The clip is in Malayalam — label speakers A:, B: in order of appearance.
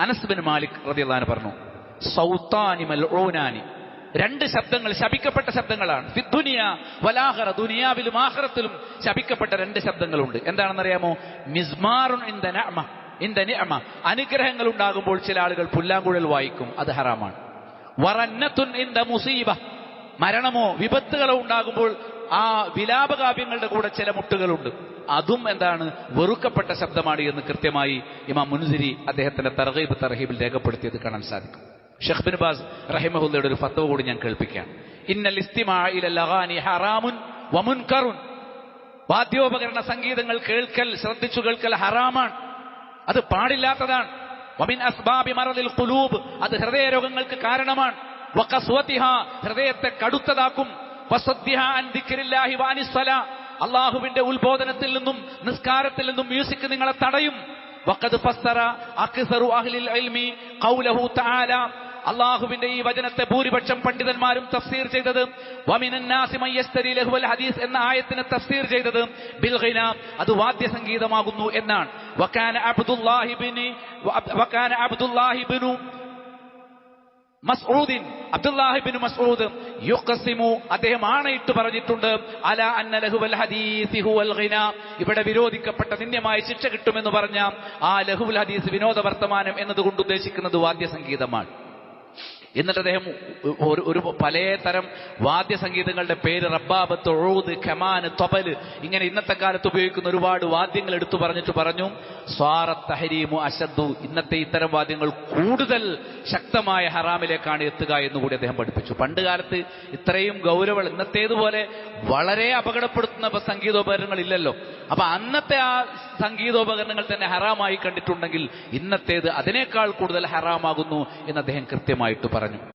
A: അനസ് ബിൻ മാലിക് റതിയല്ലാൻ പറഞ്ഞു സൗത്താനി മൽഊനാനി രണ്ട് ശബ്ദങ്ങൾ ശപിക്കപ്പെട്ട ശബ്ദങ്ങളാണ്. ഫിദ്ദുനിയ വലാഹറ ദുനിയാവിലും ആഹറത്തിലും ശപിക്കപ്പെട്ട രണ്ട് ശബ്ദങ്ങളുണ്ട്. എന്താണെന്നറിയാമോ? മിസ്മാറുൻ ഇൻ ദ നഅമ നിഅമ. അനുഗ്രഹങ്ങൾ ഉണ്ടാകുമ്പോൾ ചില ആളുകൾ പുല്ലാങ്കുഴൽ വായിക്കും. അത് ഹറാമാണ്. വറന്നത്തുൻ ഇൻ മുസീബ. മരണമോ വിപത്തുകളോ ഉണ്ടാകുമ്പോൾ ആ വിലാപകാവ്യങ്ങളുടെ കൂടെ ചില മുട്ടുകളുണ്ട്. അതും എന്താണ് വെറുക്കപ്പെട്ട ശബ്ദമാണ് എന്ന് കൃത്യമായി ഇമാം മുൻസിരി അദ്ദേഹത്തിന്റെ തർഹീബ് തർഹീബിൽ രേഖപ്പെടുത്തിയത് കാണാൻ സാധിക്കും. ഷെഖ് ബിൻ ബാസ് റഹിമഹുല്ലയുടെ ഒരു ഫത്തവ കൂടി ഞാൻ കേൾപ്പിക്കാം ഇന്നൽ ഇസ്തിമാനി ഹറാമുൻ വാദ്യോപകരണ സംഗീതങ്ങൾ കേൾക്കൽ ശ്രദ്ധിച്ചു കേൾക്കൽ ഹറാമാണ്. അത് പാടില്ലാത്തതാണ്. വമിൻ അസ്ബാബി ഖുലൂബ്. അത് ഹൃദയരോഗങ്ങൾക്ക് കാരണമാണ്. ഹൃദയത്തെ കടുത്തതാക്കും. അള്ളാഹുവിന്റെ ഉത്ബോധനത്തിൽ നിന്നും നിസ്കാരത്തിൽ നിന്നും മ്യൂസിക് നിങ്ങളെ തടയും. അള്ളാഹുവിന്റെ ഈ വചനത്തെ ഭൂരിപക്ഷം പണ്ഡിതന്മാരും തഫ്സീർ ചെയ്തത്. ഹദീസ് എന്ന ആയത്തിനെ തഫ്സീർ ചെയ്തത്. ബിൽ ഖിന അത് വാദ്യസംഗീതമാകുന്നു എന്നാണ്. വക്കാൻ അബ്ദുല്ലാഹി വക്കാൻ അബ്ദുല്ലാഹിബിനു അബ്ദുല്ലാഹി ബിനു മസ്ഊദിൻ അബ്ദുല്ലാഹിബിൻ മസ്ഊദ് യുഖസിമു അദ്ദേഹം ആണയിട്ട് പറഞ്ഞിട്ടുണ്ട് അല അന്ന ലഹുവൽ ഹദീസി ഹുവൽ ഇവിടെ വിരോധിക്കപ്പെട്ട നിന്ദ്യമായ ശിക്ഷ കിട്ടുമെന്ന് പറഞ്ഞ ആ ലഹുവൽ ഹദീസ് വിനോദ വർത്തമാനം എന്നതുകൊണ്ട് ഉദ്ദേശിക്കുന്നത് വാദ്യസംഗീതമാണ്. എന്നിട്ട് അദ്ദേഹം ഒരു പല തരം വാദ്യസംഗീതങ്ങളുടെ പേര് റബ്ബാബത്ത് ഒഴുത് ഖമാൻ തൊബൽ ഇങ്ങനെ ഇന്നത്തെ കാലത്ത് ഉപയോഗിക്കുന്ന ഒരുപാട് വാദ്യങ്ങൾ എടുത്തു പറഞ്ഞിട്ട് പറഞ്ഞു സ്വാറ തഹരീമു അശദ്ദു. ഇന്നത്തെ ഇത്തരം വാദ്യങ്ങൾ കൂടുതൽ ശക്തമായ ഹറാമിലേക്കാണ് എത്തുക എന്നുകൂടി അദ്ദേഹം പഠിപ്പിച്ചു. പണ്ട് കാലത്ത് ഇത്രയും ഗൗരവ ഇന്നത്തേതുപോലെ വളരെ അപകടപ്പെടുത്തുന്ന സംഗീതോപകരണങ്ങൾ ഇല്ലല്ലോ അപ്പൊ അന്നത്തെ ആ സംഗീതോപകരണങ്ങൾ തന്നെ ഹറാമായി കണ്ടിട്ടുണ്ടെങ്കിൽ ഇന്നത്തേത് അതിനേക്കാൾ കൂടുതൽ ഹറാമാകുന്നു എന്ന് അദ്ദേഹം കൃത്യമായിട്ട് പറഞ്ഞു.